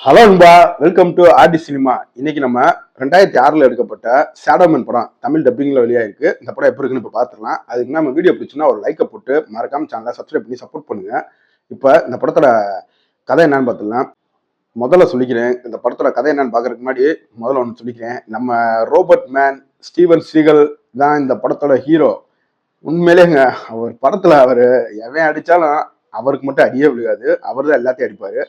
Hello அன்பா welcome to RT cinema இன்னைக்கு நம்ம ரெண்டாயிரத்தி ஆறில் எடுக்கப்பட்ட சேடோமன் படம் தமிழ் டப்பிங்ல வெளியாயிருக்கு. இந்த படம் எப்படி இருக்குன்னு இப்போ பார்த்துக்கலாம் அதுக்கு நம்ம வீடியோ பிடிச்சுன்னா ஒரு லைக்கை போட்டு மறக்காம சேனலை சப்ஸ்கிரைப் பண்ணி சப்போர்ட் பண்ணுங்க. இப்போ இந்த படத்தோட கதை என்னன்னு பார்த்துக்கலாம் முதல்ல சொல்லிக்கிறேன் இந்த படத்தோட கதை என்னன்னு பார்க்கறதுக்கு முன்னாடி முதல்ல ஒன்று சொல்லிக்கிறேன். நம்ம ரோபர்ட் மேன் ஸ்டீவன் சீகல் தான் இந்த படத்தோட ஹீரோ உண்மையிலேங்க அவர் படத்தில் அவர் எவன் அடித்தாலும் அவருக்கு மட்டும் அடியே விழுகாது. அவர் தான் எல்லாத்தையும் அடிப்பார்.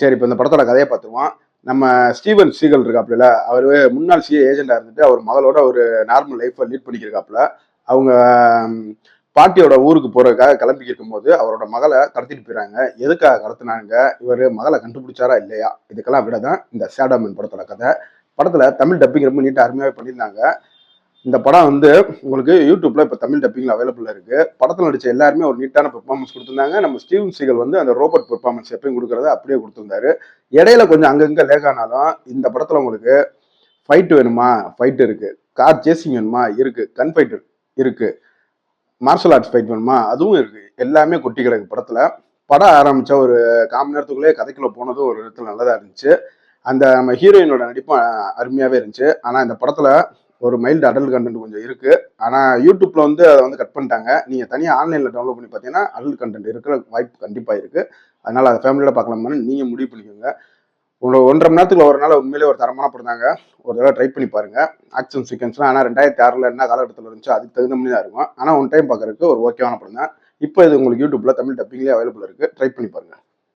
சரி இப்போ இந்த படத்தோட கதையை பார்த்துருவோம். நம்ம ஸ்டீவன் சீகல் இருக்காப்புல அவர் முன்னாள் சிஏ ஏஜெண்டாக இருந்துட்டு அவர் மகளோட ஒரு நார்மல் லைஃப்பை லீட் பண்ணிக்கிருக்காப்புல. அவங்க பாட்டியோட ஊருக்கு போகிறதுக்காக கிளம்பி இருக்கும்போது அவரோட மகளை கடத்திட்டு போயிறாங்க. எதுக்காக கடத்தினாங்க? இவர் மகளை கண்டுபிடிச்சாரா இல்லையா? இதுக்கெல்லாம் விட தான் இந்த சேடாமன் படத்தோட கதை. படத்தில் தமிழ் டப்பிங் ரொம்ப நீட்டாக அருமையாவே பண்ணியிருந்தாங்க. இந்த படம் வந்து உங்களுக்கு யூடியூப்ல இப்போ தமிழ் டப்பிங்ல அவைலபிள் இருக்கு. படத்தில் நடிச்ச எல்லாருமே ஒரு நீட்டான பெர்ஃபார்மன்ஸ் கொடுத்திருந்தாங்க. நம்ம ஸ்டீவன் சீகல் வந்து அந்த ரோபோட் பெர்ஃபார்மன்ஸ் எப்பயும் கொடுக்கறத அப்படியே கொடுத்திருந்தாரு. இடையில கொஞ்சம் அங்கங்க லேக் ஆனாலும் இந்த படத்துல உங்களுக்கு ஃபைட் வேணுமா? ஃபைட் இருக்கு. கார் சேசிங் வேணுமா? இருக்கு. கன் ஃபைட் இருக்கு. மார்ஷல் ஆர்ட்ஸ் ஃபைட் வேணுமா? அதுவும் இருக்கு. எல்லாமே கொட்டி கிடக்கு படத்துல. படம் ஆரம்பிச்ச ஒரு காமி நேரத்துக்குள்ளே கதைக்குள்ள போனதும் ஒரு இடத்துல நல்லதா இருந்துச்சு. அந்த நம்ம ஹீரோயினோட நடிப்பும் அருமையாகவே அருமையாவே இருந்துச்சு. ஆனா இந்த படத்துல ஒரு மைல்டு அடல்ட் கண்டென்ட் கொஞ்சம் இருக்கு. ஆனா யூடியூப்ல வந்து அதை வந்து கட் பண்ணிட்டாங்க. நீங்க தனியாக ஆன்லைன்ல டவுன்லோட் பண்ணி பார்த்தீங்கன்னா அடல்ட் கண்டென்ட் இருக்கிற வாய்ப்பு கண்டிப்பா இருக்கு. அதனால அதை ஃபேமிலியோட பார்க்கலாமான்னு நீங்க முடிவு பண்ணிக்கோங்க. உங்களை ஒன்றரை மணி நேரத்துக்கு ஒரு நாள் உண்மையிலே ஒரு தரமான படம் தாங்க. ஒரு தடவை ட்ரை பண்ணி பாருங்க. ஆக்ஷன் சீக்வன்ஸ்லாம் ஆனால் ரெண்டாயிரத்தி ஆறில் என்ன காலகட்டத்தில் இருந்துச்சோ அதுக்கு தகுந்த மாதிரி தான் இருக்கும். ஆனால் ஒன் டைம் பார்க்குறதுக்கு ஒரு ஓகேவான படம் தான். இப்போ இது உங்களுக்கு யூடியூப்ல தமிழ் டப்பிங்லேயே அவைலபிள் இருக்குது ட்ரை பண்ணி பாருங்க.